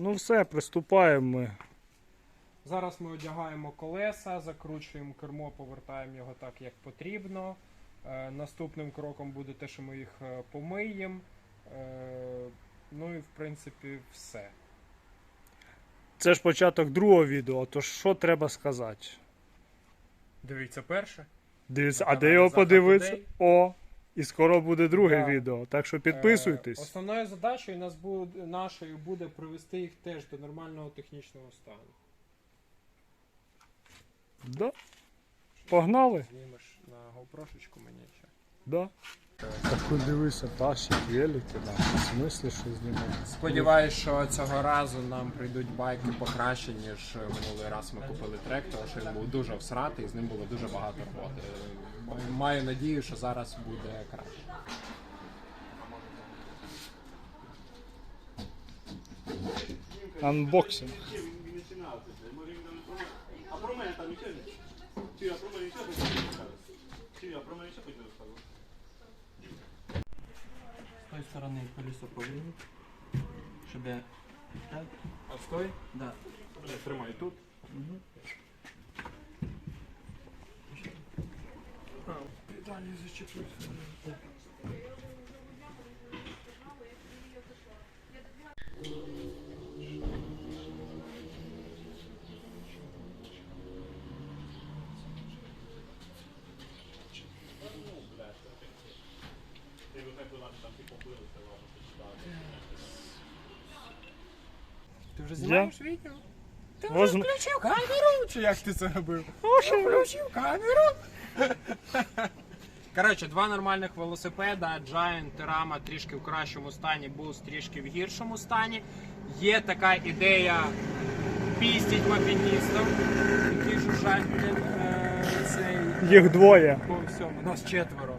Ну все, приступаємо ми. Зараз ми одягаємо колеса, закручуємо кермо, повертаємо його так, як потрібно. Е, наступним кроком буде те, що ми їх е, помиємо. Е, ну і в принципі все. Це ж початок другого відео, то що треба сказати? Дивіться перше. Дивіться, а де його подивитися? О! І скоро буде друге Да. відео. Так що Е, підписуйтесь. основною задачею нас буде, нашою буде привести їх теж до нормального технічного стану. Да. Погнали? Знімеш на GoPro-шечку мені ще. Да. Так от дивися, тащить велики, да. В смислі, що знімати? Сподіваюсь, що цього разу нам прийдуть байки покраще, ніж минулий раз ми купили трек, тому що він був дуже всратий, і з ним було дуже багато роботи. Маю надію, що зараз буде краще. Анбоксинг. A pro me tam nічого? Чи а про мене нічого не розказує? А про мене нічого не розказує? З тої сторони колесо повернуть, щоб я... Так? А стой? Да. Тримай тут. Далі зачепився. Ти вже знімаєш відео? Ти вже Возьм- включив камеру? Чи як ти це робив? Включив камеру. Коротше, два нормальних велосипеда, Giant Terama трішки в кращому стані, Boost трішки в гіршому стані. Є така ідея пістіть мопедістів, які жужжать е, цей Їх двоє. по всьому. Нас четверо.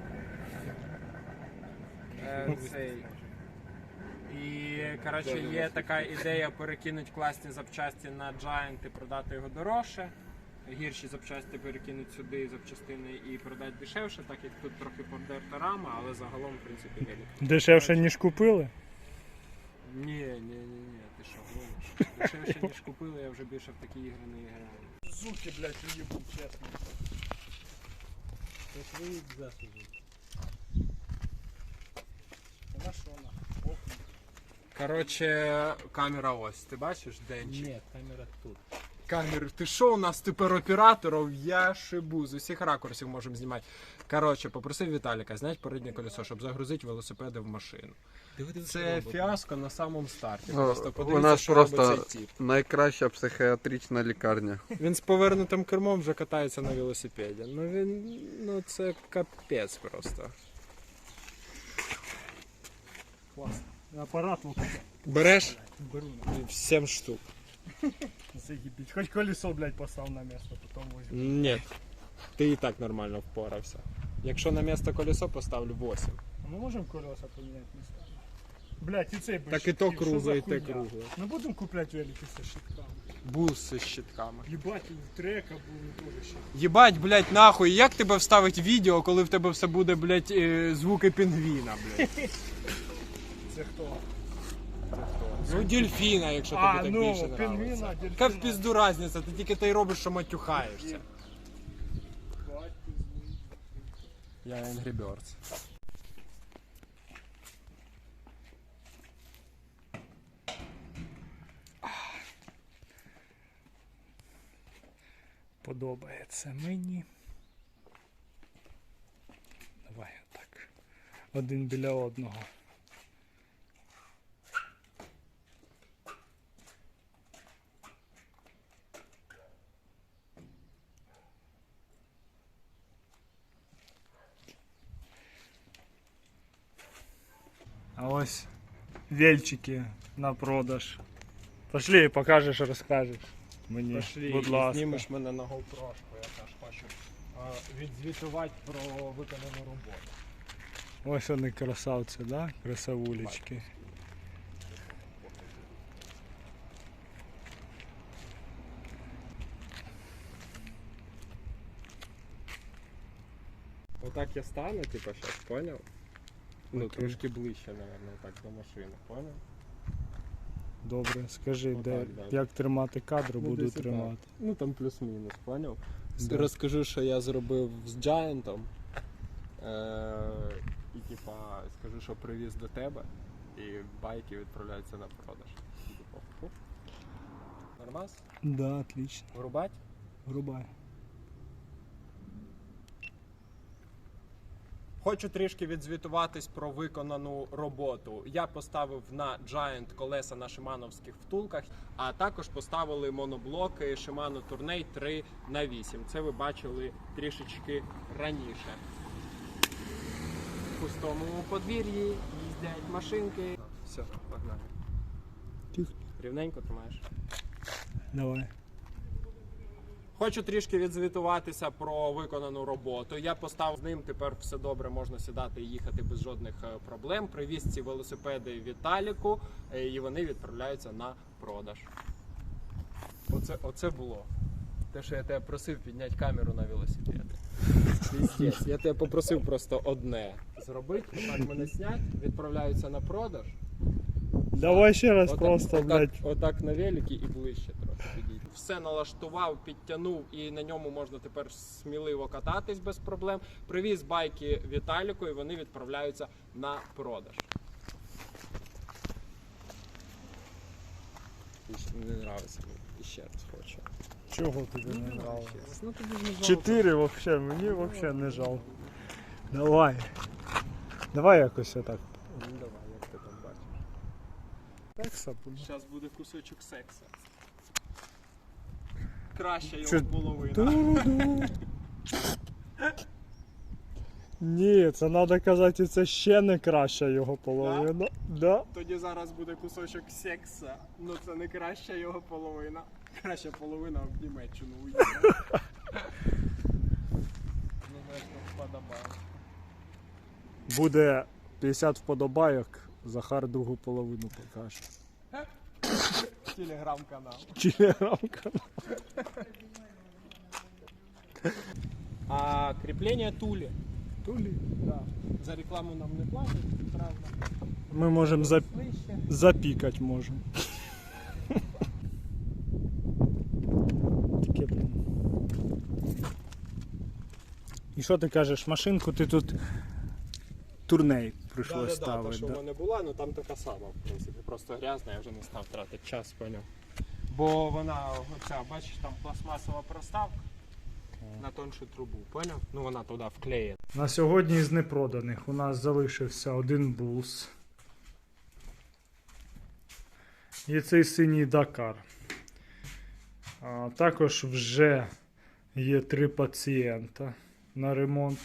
Е, цей. І коротше, є така ідея перекинути класні запчасті на Giant і продати його дорожче. Гірші запчасті перекинуть сюди запчастини і продати дешевше, так як тут трохи подерта рама, але загалом, в принципі, велик. Дешевше, ніж купили. Ні, ні, ні, ні, ти що, гониш? Дешевше, ніж купили, я вже більше в такі ігри не граю. Зуки, блядь, уїбу, чесно. Це свої засоби. На що на? Коротше, камера ось, ти бачиш, денчик? Ні, камера тут. Камери. Ти що у нас тепер операторів? Я шибу. З усіх ракурсів можемо знімати. Коротше, попросив Віталіка зняти переднє колесо, щоб загрузити велосипеди в машину. Це фіаско на самому старті. Ну, Просто у подивіться, нас що просто робить цей тип. найкраща психіатрична лікарня. Він з повернутим кермом вже катається на велосипеді. Ну він. Ну це капець просто. Класно. Апарат вот Береш беру. 7 штук. Заебись. Хоть колесо, блядь, поставил на место, потом возьму. Ні. Ти і так нормально впорався. Якщо на місце колесо поставлю 8. А мы можем колеса поменять местами? Блядь, и цей бы Так і то щитки, что за кругле, і те хуйня? кругле. Мы будем куплять велики со щитками. Бус з щитками. Ебать, у трека будет тоже щит. Єбать, блядь, нахуй, як тебе вставить відео, коли в тебе все буде, блядь, е, звуки пінгвіна, блядь. Це хто? Ну, дельфіна, якщо тобі А, так ну, більше пінгвіна, нравиться. дельфіна. Яка в пізду разниця, ти тільки й робиш, що матюхаєшся. Я Angry Birds. Подобається мені. Давай так. Один біля одного. Ось вельчики на продаж. Пошли, покажеш, розкажеш. Мені, Пошли, будь ласка. знімеш мене на GoPro, я теж хочу е, відзвітувати про виконану роботу. Ось вони красавці, да? Красавулечки. Отак я стану, типа, сейчас, понял? Ну, трошки ближче, наверное, так до машини, понял? Добре, скажи, Отак, де, да. як тримати кадр, Ну, буду десь отак. тримати. Ну там плюс-мінус, поняв? Да. Розкажу, що я зробив з Giant. Е- і типа скажу, що привіз до тебе, і байки відправляються на продаж. Типа, фу. Нормас? Да, отлично. Врубать? Врубай. Хочу трішки відзвітуватись про виконану роботу. Я поставив на Giant колеса на шимановських втулках, а також поставили моноблоки Shimano Tourney 3 на 8 Це ви бачили трішечки раніше. В пустому подвір'ї їздять машинки. Все, погнали. Рівненько тримаєш. Давай. Хочу трішки відзвітуватися про виконану роботу. Я поставив з ним. Тепер все добре, можна сідати і їхати без жодних е, проблем. Привіз ці велосипеди Віталіку, е, і вони відправляються на продаж. Оце, оце було. Те, що я тебе просив підняти камеру на велосипед. Я тебе попросив просто одне зробити, отак мене снять, відправляються на продаж. Давай ще раз Отак- просто, отак, блядь. отак на великі і ближче трохи. Все налаштував, підтягнув і на ньому можна тепер сміливо кататись без проблем. Привіз байки Віталіку і вони відправляються на продаж. Не нравиться мені. І ще раз хочу. Чого тобі не нравилось? Раз. Ну тобі не жалко. Чотири вообще, мені вообще не жалко. Давай. Давай якось отак. Ну давай, як ти там бачиш. Так сапу. Зараз буде кусочок секса. Краща його Чо- половина. Ні, це треба казати, це ще не краща його половина. Да? Тоді зараз буде кусочок секса. Ну це не краща його половина. Краща половина в Німеччину уїде. Ну. Буде 50 вподобайок, Захар другу половину покаже. Телеграм-канал. Телеграм-канал. А кріплення тулі. Тулі. Да. За рекламу нам не платять, правда. Ми можемо за... Слище. запікати можемо. Таке, блін. І що ти кажеш, машинку ти тут турней прийшлось Да, да, да, та, ставити. що в Да, мене була, ну там така сама, в принципі. Просто грязна, я вже не став тратити час, поняв. Бо вона, оця, бачиш, там пластмасова проставка на тоншу трубу, поняв? Ну вона туди вклеєна. На сьогодні з непроданих у нас залишився один бус. І цей синій Дакар. А, також вже є три пацієнта на ремонт.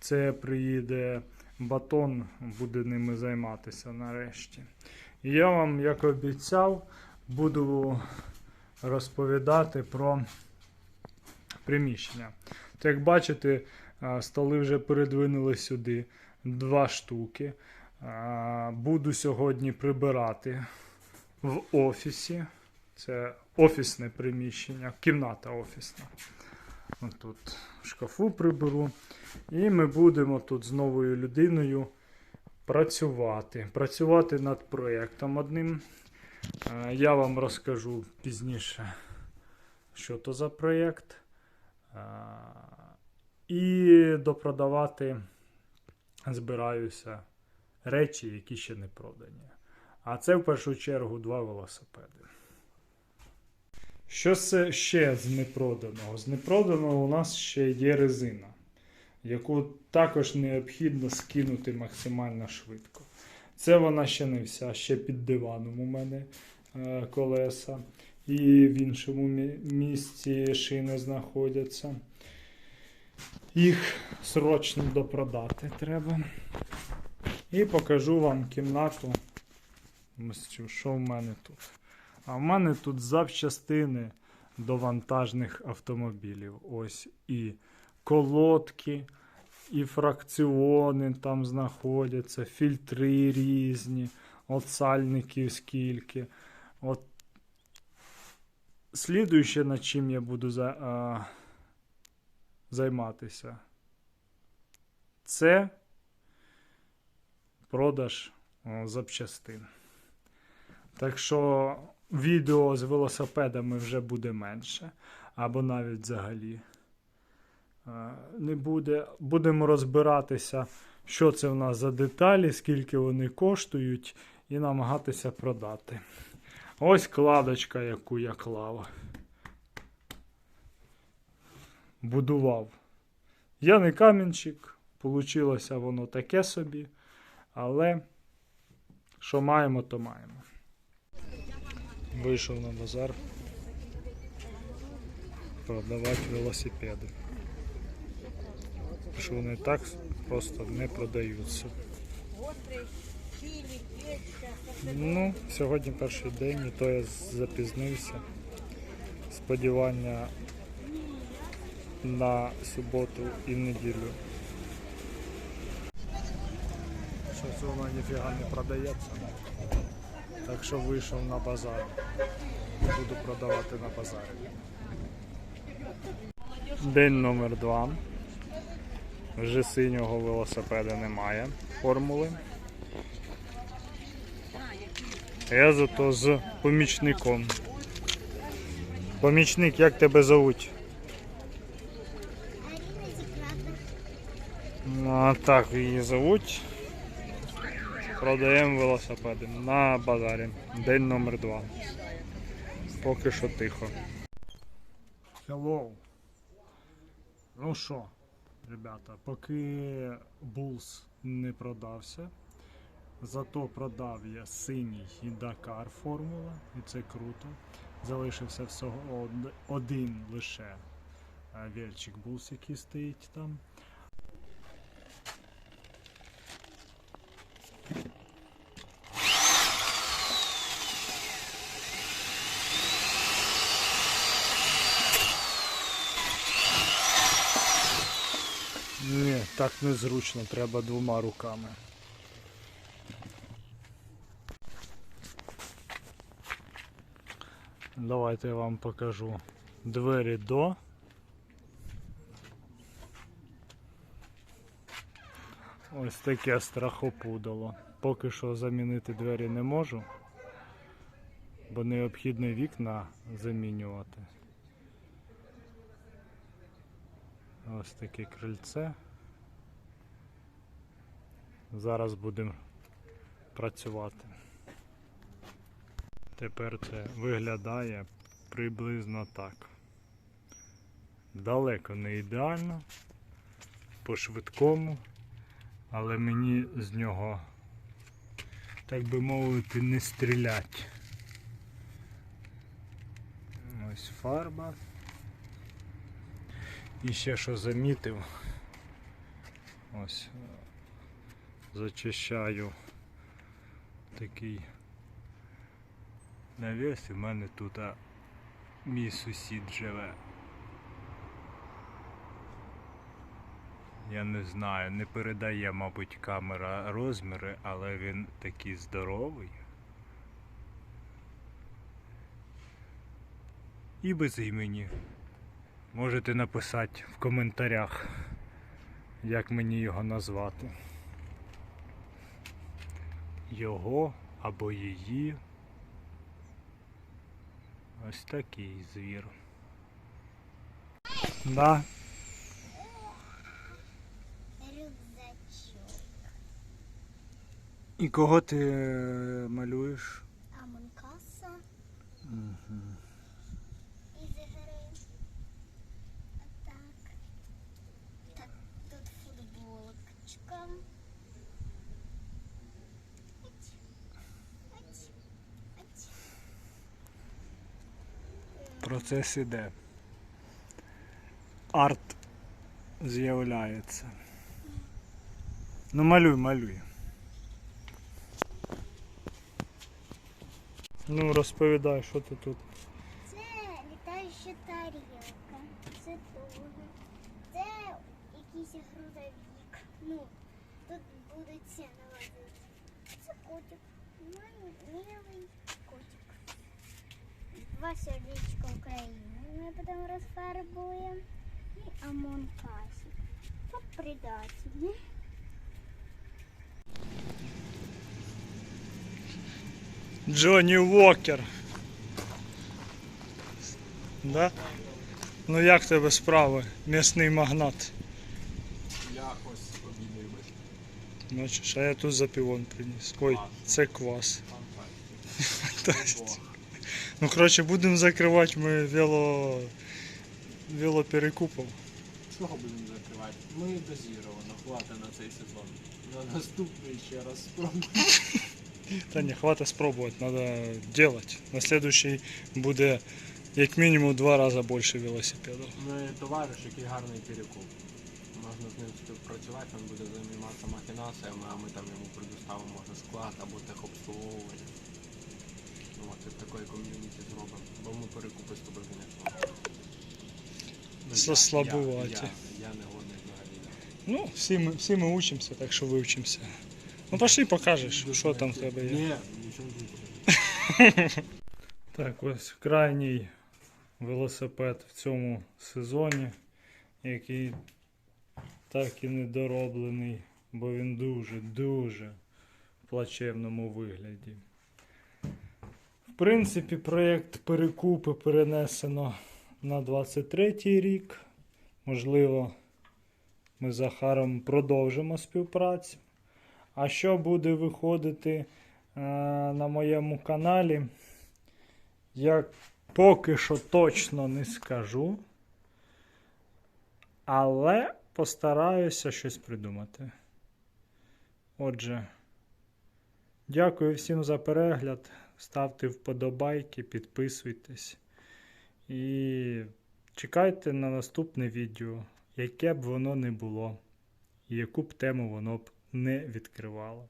Це приїде батон, буде ними займатися нарешті. Я вам, як обіцяв, буду розповідати про приміщення. То, як бачите, Столи вже передвинули сюди два штуки. Буду сьогодні прибирати в офісі. Це офісне приміщення, кімната офісна. Тут в шкафу приберу. І ми будемо тут з новою людиною працювати. Працювати над проєктом одним. Я вам розкажу пізніше, що то за проєкт. І допродавати збираюся речі, які ще не продані. А це в першу чергу два велосипеди. Що це ще з непроданого? З непроданого у нас ще є резина, яку також необхідно скинути максимально швидко. Це вона ще не вся, ще під диваном у мене е, колеса. І в іншому мі- місці шини знаходяться. Їх срочно допродати треба. І покажу вам кімнату. Що в мене тут. А в мене тут запчастини до вантажних автомобілів. Ось і колодки, і фракціони там знаходяться, фільтри різні, от сальників скільки. От Слідуюче, над чим я буду за, а, займатися, це продаж о, запчастин. Так що відео з велосипедами вже буде менше. Або навіть взагалі не буде. Будемо розбиратися, що це в нас за деталі, скільки вони коштують, і намагатися продати. Ось кладочка, яку я клав. Будував. Я не камінчик, получилося воно таке собі, але що маємо, то маємо. Вийшов на базар продавати велосипеди. Що вони так просто не продаються. Ну, сьогодні перший день, і то я запізнився. Сподівання на суботу і неділю. Щось воно ніфіга не продається. Так що вийшов на базар. Буду продавати на базарі. День номер два. Вже синього велосипеда немає формули. Я зато з помічником. Помічник, як тебе зовуть? А так її зовуть. Продаємо велосипеди на базарі. День номер два. Поки що тихо. Hello. Ну що, ребята, поки Булс не продався, зато продав я синій і Дакар формула, і це круто. Залишився всього один лише вільчик вельчик Булс, який стоїть там. Ні, так незручно, треба двома руками. Давайте я вам покажу двері до. Ось таке страхопудало. Поки що замінити двері не можу, бо необхідно вікна замінювати. Ось таке крильце. Зараз будемо працювати. Тепер це виглядає приблизно так. Далеко не ідеально, по швидкому, але мені з нього, так би мовити, не стрілять. Ось фарба. І ще що замітив, ось зачищаю такий навіс, в мене тут а, мій сусід живе. Я не знаю, не передає, мабуть, камера розміри, але він такий здоровий. І без імені. Можете написати в коментарях, як мені його назвати. Його або її. Ось такий звір. Да. Рюкзачок. І кого ти е, малюєш? Амонкаса. Із Процес іде. Арт з'являється. Ну малюй, малюй. Ну розповідай, що ти тут. Це літаюча тарілка. Це тоже. Це якийсь грузовик. Ну, тут будуть ці налазити. Це котик. Мій милий. Два сердечка України. Ми потім розфарбуємо. І амонкасик. Тут предатель. Джонні Уокер. Да? Ну як тебе справи, м'ясний магнат? Якось обійдемось. Бачиш, а я тут запівон приніс. Ой, це квас. Есть, Ну, коротше, будемо закривати ми вело... велоперекупом. Чого будемо закривати? Ми дозіровано, хватить на цей сезон. На наступний ще раз спробуємо. Та ні, хватить спробувати, треба делать. На следующий буде як мінімум два рази більше велосипедів. Ми товариш, який гарний перекуп. Можна з ним співпрацювати, він буде займатися махінациями, а ми там йому предоставимо може склад або техобслуговування. Ну, і такої ком'юніті зробимо. Бо ми перекупи з тобою, звісно. Слабуваті. Я, я, я не годний взагалі. Ну, всі ми, всі ми учимося, так що вивчимося. Ну пошли покажеш, що там в тебе є. Ні, нічого не буде. Так, ось крайній велосипед в цьому сезоні, який так і не дороблений, бо він дуже-дуже в плачевному вигляді. Принципі, проєкт перекупи перенесено на 23 рік. Можливо, ми з Захаром продовжимо співпрацю. А що буде виходити е, на моєму каналі? Я поки що точно не скажу. Але постараюся щось придумати. Отже, дякую всім за перегляд. Ставте вподобайки, підписуйтесь. І чекайте на наступне відео, яке б воно не було, і яку б тему воно б не відкривало.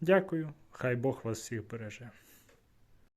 Дякую, хай Бог вас всіх береже.